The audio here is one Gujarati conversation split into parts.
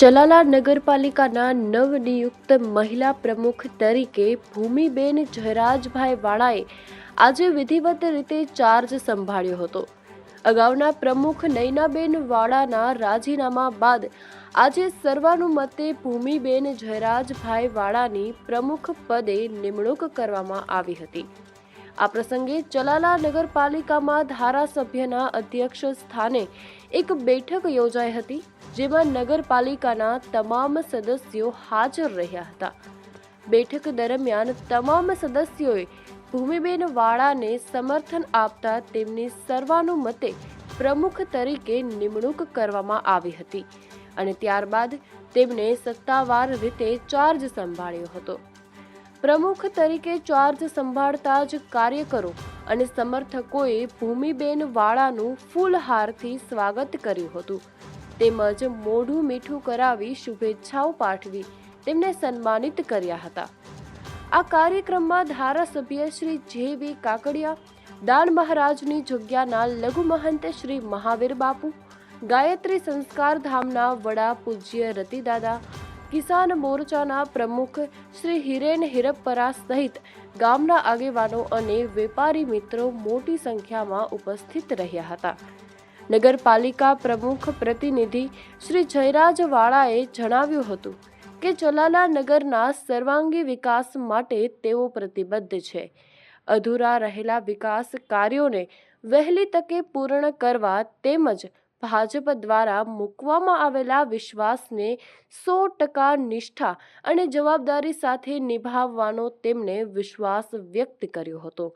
ચલાલા નગરપાલિકાના નવનિયુક્ત મહિલા પ્રમુખ તરીકે ભૂમિબેન જયરાજભાઈ વાળાએ આજે વિધિવત રીતે ચાર્જ સંભાળ્યો હતો. અગાઉના પ્રમુખ નૈનાબેન વાળાના રાજીનામા બાદ આજે સર્વાનુમતે ભૂમિબેન જયરાજભાઈ વાળાની પ્રમુખ પદે નિમણૂક કરવામાં આવી હતી. આ પ્રસંગે ચલાલા નગરપાલિકામાં ધારાસભ્યના અધ્યક્ષ સ્થાને એક બેઠક યોજાઈ હતી, જેમાં નગરપાલિકાના તમામ સદસ્યો હાજર રહ્યા હતા. બેઠક દરમિયાન તમામ સદસ્યોએ ભૂમિબેન વાળાને સમર્થન આપતા તેમની સર્વાનુમતે પ્રમુખ તરીકે નિમણૂક કરવામાં આવી હતી અને ત્યારબાદ તેમણે સત્તાવાર રીતે ચાર્જ સંભાળ્યો હતો. પ્રમુખ તરીકે ચાર્જ સંભાળતા જ કાર્યકરો અને સમર્થકોએ ભૂમિબેન વાળાનું ફૂલહારથી સ્વાગત કર્યું હતું. તેમજ મોઢું મીઠું કરાવી શુભેચ્છાઓ પાઠવી તેમને સન્માનિત કર્યા હતા. આ કાર્યક્રમમાં ધારાસભ્ય શ્રી જે વી કાકડિયા, દાન મહારાજની જગ્યાના લઘુ મહંત શ્રી મહાવીર બાપુ, ગાયત્રી સંસ્કાર ધામના વડા પૂજ્ય રતિદાદા કિસાન મોરચાના પ્રમુખ શ્રી હિરેન હિરપ્પરા સહિત ગામના આગેવાનો અને વેપારી મિત્રો મોટી સંખ્યામાં ઉપસ્થિત રહ્યા હતા. નગરપાલિકા પ્રમુખ પ્રતિનિધિ શ્રી જયરાજ વાળાએ જણાવ્યું હતું કે ચલાલા નગરના સર્વાંગી વિકાસ માટે તેઓ પ્રતિબદ્ધ છે. અધૂરા રહેલા વિકાસ કાર્યોને વહેલી તકે પૂર્ણ કરવા તેમજ ભાજપ દ્વારા મૂકવામાં આવેલા વિશ્વાસને સો ટકા નિષ્ઠા અને જવાબદારી સાથે નિભાવવાનો તેમણે વિશ્વાસ વ્યક્ત કર્યો હતો.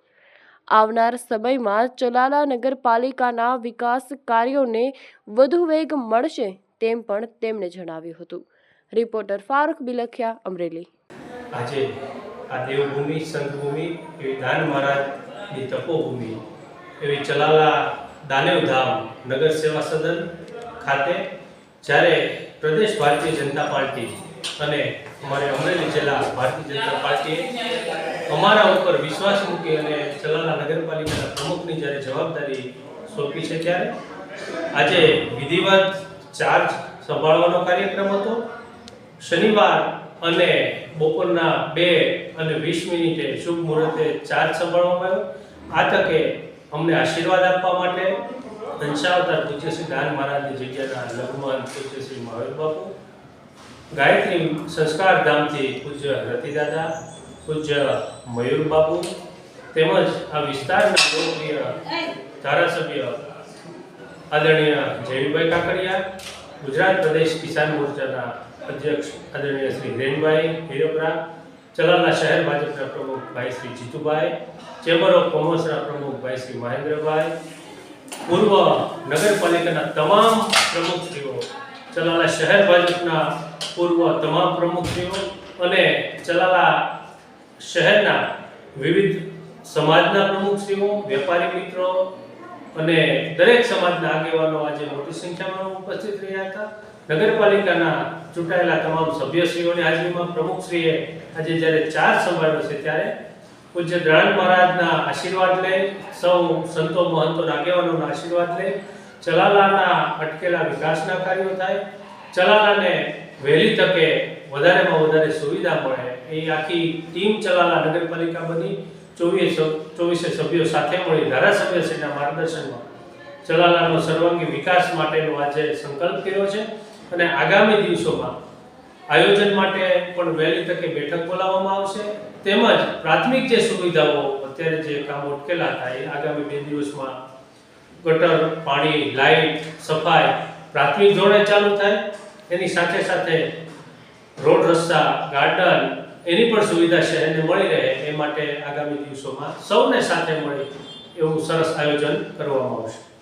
આવનાર સમયમાં ચલાલા નગરપાલિકાના વિકાસ કાર્યોને વધુ વેગ મળશે તેમ પણ તેમણે જણાવ્યું હતું. રિપોર્ટર ફારૂક બિલખિયા, અમરેલી. આજે આ દેવભૂમિ, સંતભૂમિ એવી દાન મહારાજની તપોભૂમિ એવી ચલાલા દાનેવધામ નગર સેવા સદન ખાતે જ્યારે પ્રદેશ ભારતીય જનતા પાર્ટી અને અમારે અમરેલી જિલ્લા ભારતીય જનતા પાર્ટીએ અમારા ઉપર વિશ્વાસ મૂકી અને ચલાલા નગરપાલિકાના પ્રમુખની જ્યારે જવાબદારી સોંપી છે ત્યારે આજે વિધિવત ચાર્જ સંભાળવાનો કાર્યક્રમ હતો. શનિવાર અને બપોરના બે અને વીસ મિનિટે શુભ મુહૂર્તે ચાર્જ સંભાળવામાં આવ્યો. આ તકે અમને આશીર્વાદ આપવા માટે હંસાવતાર પૂજ્ય શ્રી દાન મહારાજની જગ્યાના લઘુમાન પૂજ્ય શ્રી મહાવીર બાપુ, ગાયત્રી સંસ્કાર ધામથી પૂજ્ય રતિદાદા પૂજ્ય મયુર બાપુ, તેમજ આ વિસ્તારના લોકપ્રિય ધારાસભ્ય આદરણીય જયવીભાઈ કાકડિયા, ગુજરાત પ્રદેશ કિસાન મોરચાના અધ્યક્ષ આદરણીય શ્રી હિરેનભાઈ હિરપરા ચલાલા શહેર ભાજપના પ્રમુખ ભાઈ શ્રી જીતુભાઈ, ચેમ્બર ઓફ કોમર્સના પ્રમુખ ભાઈ શ્રી મહેન્દ્રભાઈ, પૂર્વ નગરપાલિકાના તમામ પ્રમુખશ્રીઓ ચલાલા શહેર ભાજપના પૂર્વ તમામ પ્રમુખશ્રીઓ અને ચલાલા શહેરના વિવિધ સમાજના પ્રમુખશ્રીઓ, વેપારી મિત્રો અને દરેક સમાજના આગેવાનો આજે મોટી સંખ્યામાં ઉપસ્થિત રહ્યા હતા. નગરપાલિકાના ચૂંટાયેલા તમામ સભ્યશ્રીઓની હાજરીમાં પ્રમુખશ્રીએ આજે જ્યારે ચાર સંભાળ્યો છે ત્યારે પૂજ્ય દ્રાણ મહારાજના આશીર્વાદ લે સૌ સંતો મહંતો આગેવાનોના આશીર્વાદ લે ચલાલાના અટકેલા વિકાસના કાર્યો થાય, ચલાલાને વહેલી તકે વધારેમાં વધારે સુવિધા મળે, એ આખી ટીમ ચલાલા નગરપાલિકા બની. ચોવીસ ચોવીસે સભ્યો સાથે મળી ધારાસભ્યશ્રીના માર્ગદર્શનમાં જલાલાનો સર્વાંગી વિકાસ માટેનો આજે સંકલ્પ કર્યો છે અને આગામી દિવસોમાં આયોજન માટે પણ વહેલી તકે બેઠક બોલાવવામાં આવશે. તેમજ પ્રાથમિક જે સુવિધાઓ અત્યારે જે કામો અટકેલા હતા એ આગામી બે દિવસમાં ગટર, પાણી, લાઇટ, સફાઈ પ્રાથમિક ધોરણે ચાલુ થાય. એની સાથે સાથે રોડ રસ્તા, ગાર્ડન એની પણ સુવિધા શહેરને મળી રહે એ માટે આગામી દિવસોમાં સૌને સાથે મળી એવું સરસ આયોજન કરવામાં આવશે.